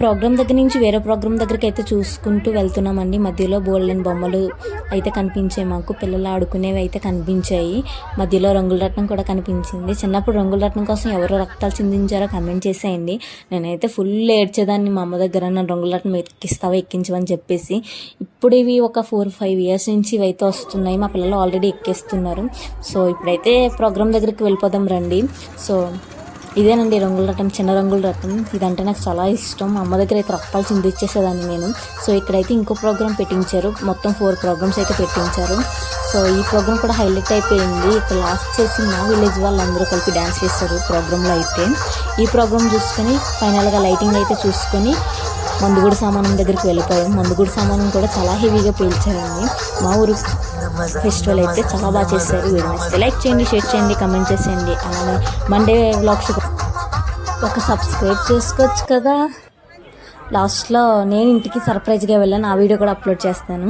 Programme దగ్గర నుంచి వేరే ప్రోగ్రామ్ దగ్గరికి అయితే చూసుకుంటూ వెళ్తున్నామండి. మధ్యలో బోల్డెన్ బొమ్మలు అయితే కనిపించాయి మాకు. పిల్లలు ఆడుకునేవి అయితే కనిపించాయి. మధ్యలో రంగుల రత్నం కూడా కనిపించింది. చిన్నప్పుడు రంగుల రత్నం కోసం ఎవరు రక్తాలు చిందించారో కమెంట్ చేసేయండి. నేనైతే ఫుల్ ఏడ్చేదాన్ని. మా అమ్మ దగ్గర నన్ను రంగుల రత్నం ఎక్కిస్తావా ఎక్కించమని చెప్పేసి. ఇప్పుడు ఇవి ఒక ఫోర్ ఫైవ్ ఇయర్స్ నుంచి ఇవి అయితే వస్తున్నాయి. మా పిల్లలు ఆల్రెడీ ఎక్కేస్తున్నారు. సో ఇప్పుడైతే ప్రోగ్రామ్ దగ్గరికి వెళ్ళిపోదాం రండి. సో ఇదేనండి రంగుల రథం చిన్న రంగుల రథం ఇదంటే నాకు చాలా ఇష్టం. మా అమ్మ దగ్గర అయితే రప్పాలు చిందిచ్చేసేదాన్ని నేను. సో ఇక్కడైతే ఇంకో ప్రోగ్రామ్ పెట్టించారు. మొత్తం ఫోర్ ప్రోగ్రామ్స్ అయితే పెట్టించారు. సో ఈ ప్రోగ్రామ్ కూడా హైలైట్ అయిపోయింది. ఇక్కడ లాస్ట్ చేసి మా విలేజ్ వాళ్ళందరూ కలిపి డ్యాన్స్ చేస్తారు ప్రోగ్రాంలో అయితే. ఈ ప్రోగ్రామ్ చూసుకొని ఫైనల్గా లైటింగ్ అయితే చూసుకొని మందుగుడి సామానం దగ్గరికి వెళ్ళిపోయాం. మందుగుడి సామానం కూడా చాలా హెవీగా పీల్చారండి. మా ఊరు ఫెస్టివల్ అయితే చాలా బాగా చేశారు. వీడియో లైక్ చేయండి షేర్ చేయండి కమెంట్ చేసేయండి. అలానే మండే వ్లాగ్స్ ఒక సబ్స్క్రైబ్ చేసుకోవచ్చు కదా. లాస్ట్లో నేను ఇంటికి సర్ప్రైజ్గా వెళ్ళాను. ఆ వీడియో కూడా అప్లోడ్ చేస్తాను.